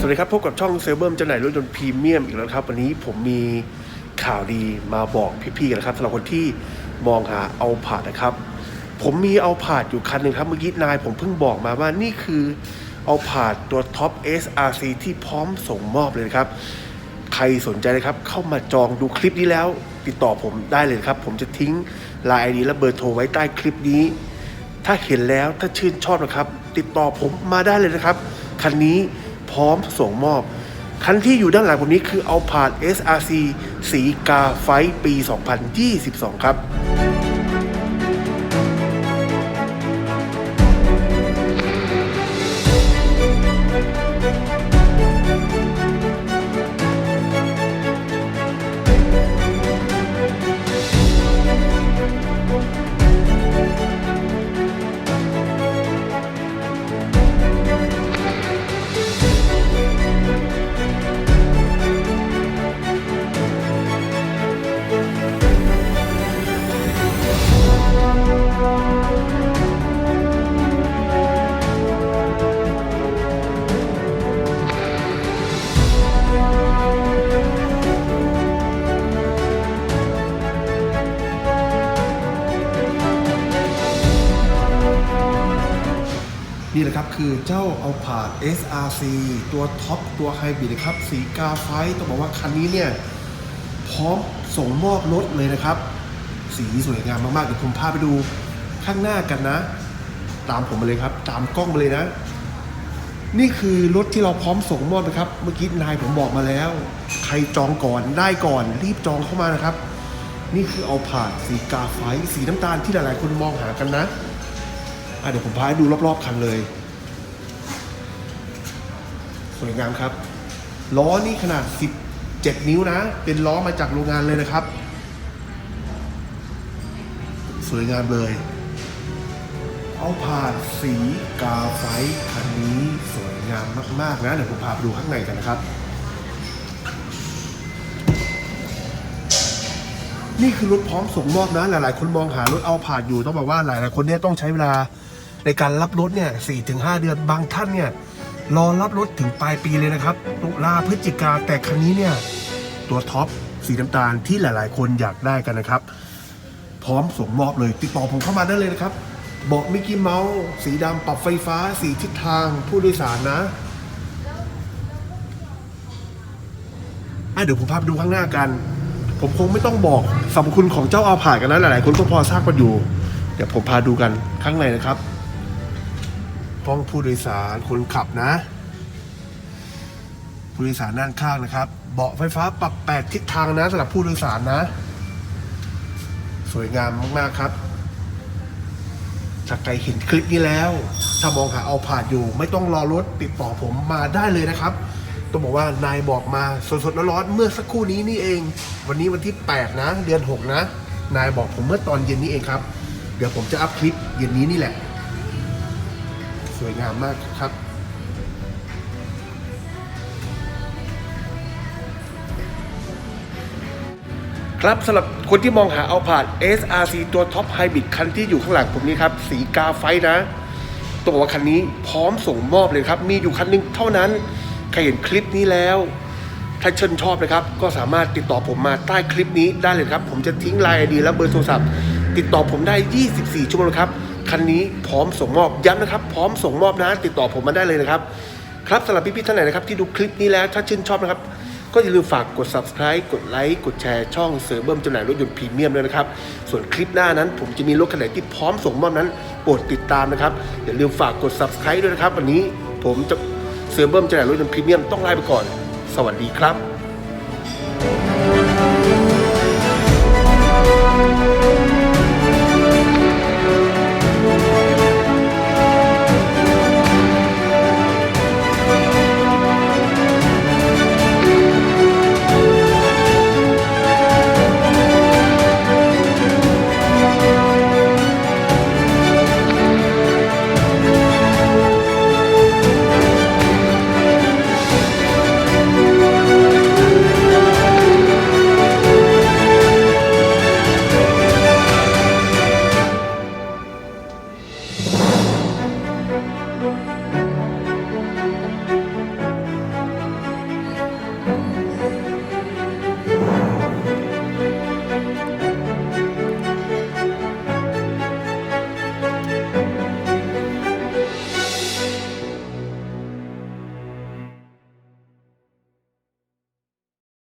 สวัสดีครับพบกับช่องเซลเบิร์มจำหน่ายรถยนต์พรีเมียมอีกแล้วครับ วันนี้ผมมีข่าวดีมาบอกพี่ๆกันนะครับสำหรับคนที่มองหาเอาผาดนะครับ ผมมีเอาผาดอยู่คันหนึ่งครับเมื่อกี้นายผมเพิ่งบอกมาว่านี่คือเอาผาดตัวท็อป SRC ที่พร้อมส่งมอบเลยนะครับ ใครสนใจนะครับ เข้ามาจองดูคลิปนี้แล้ว ติดต่อผมได้เลยครับ ผมจะทิ้งไลน์ไอดีและเบอร์โทรไว้ใต้คลิปนี้ ถ้าเห็นแล้วถ้าชื่นชอบนะครับ ติดต่อผมมาได้เลยนะครับคันนี้ พร้อมส่งมอบ คันที่อยู่ด้านหลังผมนี้คือเอาผ่าน SRC สีกาไฟปี 2022 ครับ คือเจ้าเอาผาด SRC ตัวท็อปตัวไฮบริดนะครับ สีกาไฟต้องบอกว่าคันนี้เนี่ย พร้อมส่งมอบรถเลยนะครับ สีสวยงามมากๆเดี๋ยวผมพาไปดูข้างหน้ากันนะ ตามผมมาเลยครับ ตามกล้องมาเลยนะ นี่คือรถที่เราพร้อมส่งมอบนะครับ เมื่อกี้นายผมบอกมาแล้ว ใครจองก่อนได้ก่อน รีบจองเข้ามานะครับ นี่คือเอาผ่านสีกาไฟสีน้ำตาลที่หลายๆ คนมองหากันนะอะเดี๋ยวผมพาให้ดูรอบๆคันเลย สวยงามครับ ล้อนี่ขนาด 17 นิ้วนะ เป็นล้อมาจากโรงงานเลยนะครับ สวยงามเลย เอาผ่านสีกาไฟคันนี้สวยงามมาก ๆ นะ เดี๋ยวผมพาไปดูข้างในกันนะครับ นี่คือรถพร้อมส่งมอบนะ หลาย ๆ คนมองหารถเอาผ่านอยู่ต้องบอกว่าหลาย ๆ คนเนี่ยต้องใช้เวลาในการรับรถเนี่ยสี่ถึงห้าเดือนบางท่านเนี่ย รอรับรถถึงปลายปีเลยนะครับตุลาพฤศจิกาแต่คันนี้เนี่ย ตัวท็อปสีน้ำตาลที่หลายๆ คนอยากได้กันนะครับ พร้อมส่งมอบเลยติดต่อผมเข้ามาได้เลยนะครับเบาะมิกกี้เมาส์สีดำปรับไฟฟ้า สีทิศทางผู้โดยสารนะอะเดี๋ยวผมพาไปดูข้างหน้ากัน ผมคงไม่ต้องบอกสรรพคุณของเจ้าอาผากันนะหลาย ๆ คนก็พอทราบกันอยู่ เดี๋ยวผมพาดูกันข้างในนะครับ ห้องผู้โดยสารคนขับนะ ผู้โดยสารด้านข้างนะครับ เบาะไฟฟ้าปรับแปดทิศทางนะสำหรับผู้โดยสารนะ สวยงามมากๆครับถ้าใครเห็นคลิปนี้แล้ว ถ้ามองหาเอาผ่านอยู่ ไม่ต้องรอรถติดต่อผมมาได้เลยนะครับต้องบอกว่านายบอกมาสดๆร้อนๆเมื่อสักครู่นี้นี่เอง วันนี้วันที่ 8 นะ เดือน 6 นะ นายบอกผมเมื่อตอนเย็นนี้เองครับ เดี๋ยวผมจะอัพคลิปเย็นนี้นี่แหละ สวยงามมากครับครับสำหรับคนที่มองหาเอาผ่าน SRC ตัวท็อปไฮบริดคันที่อยู่ข้างหลังผมนี้ครับ สีกาไฟนะต้องบอกว่าคันนี้พร้อมส่งมอบเลยครับ มีอยู่คันหนึงเท่านั้น ใครเห็นคลิปนี้แล้ว ถ้าชื่นชอบนะครับ ก็สามารถติดต่อผมมาใต้คลิปนี้ได้เลยครับ ผมจะทิ้งไลน์ไอดีและเบอร์โทรศัพท์ ติดต่อผมได้ 24 ชั่วโมงครับ คันนี้พร้อมส่งมอบย้ำนะครับ พร้อมส่งมอบนะ ติดต่อผมมาได้เลยนะครับ ครับสำหรับพี่ๆท่านไหนนะครับที่ดูคลิปนี้แล้วถ้าชื่นชอบนะครับ ก็อย่าลืมฝากกด subscribe กดไลค์กดแชร์ช่องเสือเบิ้มจำหน่ายรถยนต์พรีเมียมด้วยนะครับ ส่วนคลิปหน้านั้น ผมจะมีรถคันไหนที่พร้อมส่งมอบนั้นโปรดติดตามนะครับอย่าลืมฝากกด subscribe ด้วยนะครับ วันนี้ผมจะเสือเบิ้มจำหน่ายรถยนต์พรีเมียมต้องลาไปก่อน สวัสดีครับ